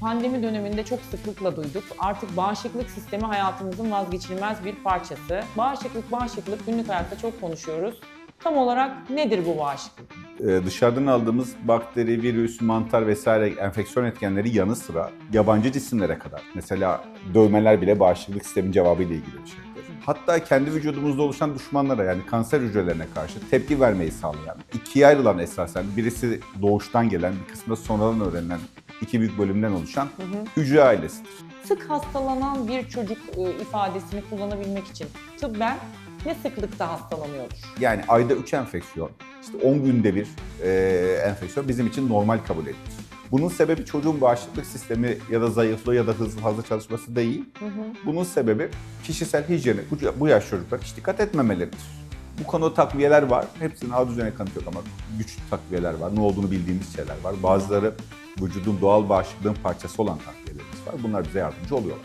Pandemi döneminde çok sıklıkla duyduk. Artık bağışıklık sistemi hayatımızın vazgeçilmez bir parçası. Bağışıklık, bağışıklık günlük hayatta çok konuşuyoruz. Tam olarak nedir bu bağışıklık? Ee, dışarıdan aldığımız bakteri, virüs, mantar vesaire enfeksiyon etkenleri yanı sıra yabancı cisimlere kadar. Mesela dövmeler bile bağışıklık sistemin cevabıyla ilgili bir şeydir. Hatta kendi vücudumuzda oluşan düşmanlara yani kanser hücrelerine karşı tepki vermeyi sağlayan, ikiye ayrılan esasen birisi doğuştan gelen, bir kısmı da sonradan öğrenilen iki büyük bölümden oluşan hücre ailesidir. Sık hastalanan bir çocuk e, ifadesini kullanabilmek için tıbben ne sıklıkta hastalanıyordur? Yani ayda 3 enfeksiyon, işte 10 günde bir e, enfeksiyon bizim için normal kabul edilir. Bunun sebebi çocuğun bağışıklık sistemi ya da zayıflığı ya da hızlı fazla çalışması değil. Bunun sebebi kişisel hijyeni bu, bu yaş çocuklar hiç dikkat etmemeleridir. Bu konuda takviyeler var. Hepsinin adı üzerine kanıt yok ama güçlü takviyeler var. Ne olduğunu bildiğimiz şeyler var. Bazıları vücudun doğal bağışıklığın parçası olan takviyelerimiz var. Bunlar bize yardımcı oluyorlar.